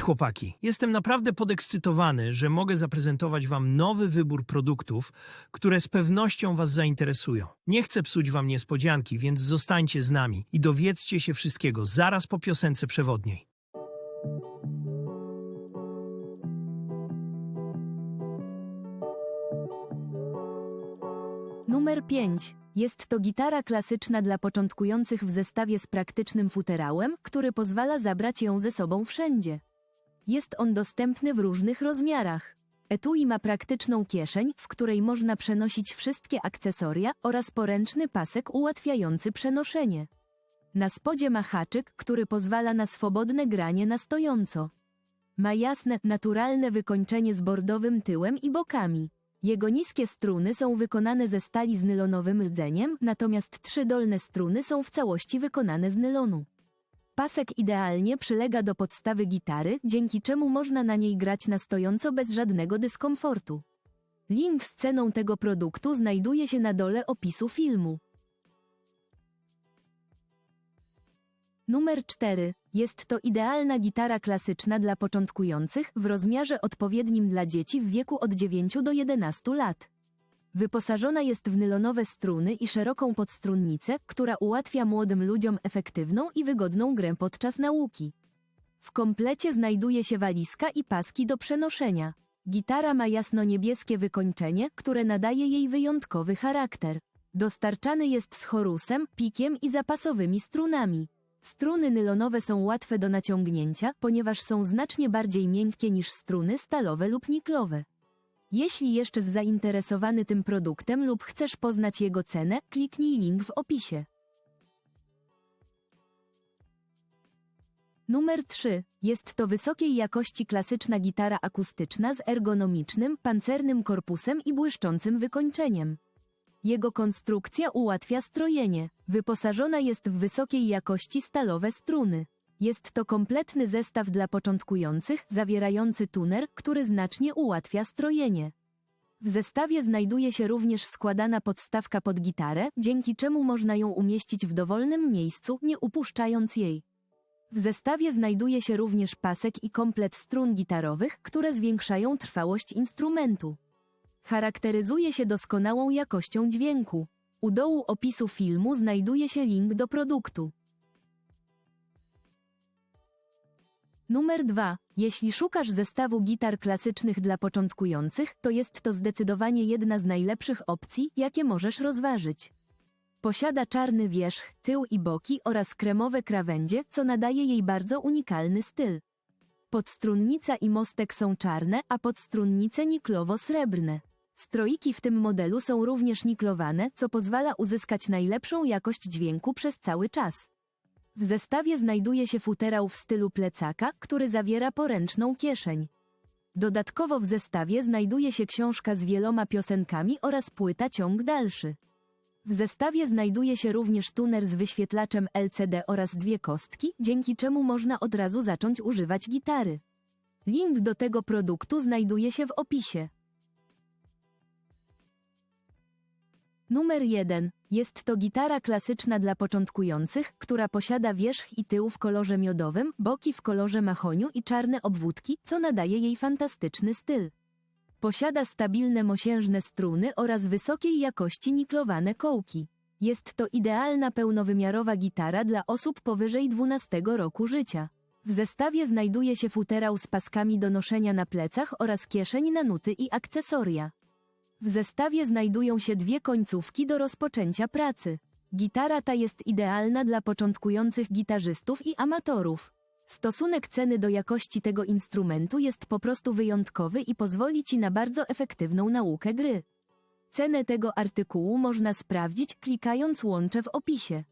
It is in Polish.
Chłopaki. Jestem naprawdę podekscytowany, że mogę zaprezentować wam nowy wybór produktów, które z pewnością was zainteresują. Nie chcę psuć wam niespodzianki, więc zostańcie z nami i dowiedzcie się wszystkiego zaraz po piosence przewodniej. Numer 5. Jest to gitara klasyczna dla początkujących w zestawie z praktycznym futerałem, który pozwala zabrać ją ze sobą wszędzie. Jest on dostępny w różnych rozmiarach. Etui ma praktyczną kieszeń, w której można przenosić wszystkie akcesoria oraz poręczny pasek ułatwiający przenoszenie. Na spodzie ma haczyk, który pozwala na swobodne granie na stojąco. Ma jasne, naturalne wykończenie z bordowym tyłem i bokami. Jego niskie struny są wykonane ze stali z nylonowym rdzeniem, natomiast trzy dolne struny są w całości wykonane z nylonu. Pasek idealnie przylega do podstawy gitary, dzięki czemu można na niej grać na stojąco bez żadnego dyskomfortu. Link z ceną tego produktu znajduje się na dole opisu filmu. Numer 4. Jest to idealna gitara klasyczna dla początkujących w rozmiarze odpowiednim dla dzieci w wieku od 9 do 11 lat. Wyposażona jest w nylonowe struny i szeroką podstrunnicę, która ułatwia młodym ludziom efektywną i wygodną grę podczas nauki. W komplecie znajduje się walizka i paski do przenoszenia. Gitara ma jasno-niebieskie wykończenie, które nadaje jej wyjątkowy charakter. Dostarczany jest z chorusem, pikiem i zapasowymi strunami. Struny nylonowe są łatwe do naciągnięcia, ponieważ są znacznie bardziej miękkie niż struny stalowe lub niklowe. Jeśli jeszcze zainteresowany tym produktem lub chcesz poznać jego cenę, kliknij link w opisie. Numer 3. Jest to wysokiej jakości klasyczna gitara akustyczna z ergonomicznym, pancernym korpusem i błyszczącym wykończeniem. Jego konstrukcja ułatwia strojenie. Wyposażona jest w wysokiej jakości stalowe struny. Jest to kompletny zestaw dla początkujących, zawierający tuner, który znacznie ułatwia strojenie. W zestawie znajduje się również składana podstawka pod gitarę, dzięki czemu można ją umieścić w dowolnym miejscu, nie upuszczając jej. W zestawie znajduje się również pasek i komplet strun gitarowych, które zwiększają trwałość instrumentu. Charakteryzuje się doskonałą jakością dźwięku. U dołu opisu filmu znajduje się link do produktu. Numer 2. Jeśli szukasz zestawu gitar klasycznych dla początkujących, to jest to zdecydowanie jedna z najlepszych opcji, jakie możesz rozważyć. Posiada czarny wierzch, tył i boki oraz kremowe krawędzie, co nadaje jej bardzo unikalny styl. Podstrunnica i mostek są czarne, a podstrunnice niklowo-srebrne. Stroiki w tym modelu są również niklowane, co pozwala uzyskać najlepszą jakość dźwięku przez cały czas. W zestawie znajduje się futerał w stylu plecaka, który zawiera poręczną kieszeń. Dodatkowo w zestawie znajduje się książka z wieloma piosenkami oraz płyta ciąg dalszy. W zestawie znajduje się również tuner z wyświetlaczem LCD oraz dwie kostki, dzięki czemu można od razu zacząć używać gitary. Link do tego produktu znajduje się w opisie. Numer 1. Jest to gitara klasyczna dla początkujących, która posiada wierzch i tył w kolorze miodowym, boki w kolorze mahoniu i czarne obwódki, co nadaje jej fantastyczny styl. Posiada stabilne mosiężne struny oraz wysokiej jakości niklowane kołki. Jest to idealna pełnowymiarowa gitara dla osób powyżej 12 roku życia. W zestawie znajduje się futerał z paskami do noszenia na plecach oraz kieszeń na nuty i akcesoria. W zestawie znajdują się dwie końcówki do rozpoczęcia pracy. Gitara ta jest idealna dla początkujących gitarzystów i amatorów. Stosunek ceny do jakości tego instrumentu jest po prostu wyjątkowy i pozwoli Ci na bardzo efektywną naukę gry. Cenę tego artykułu można sprawdzić klikając łącze w opisie.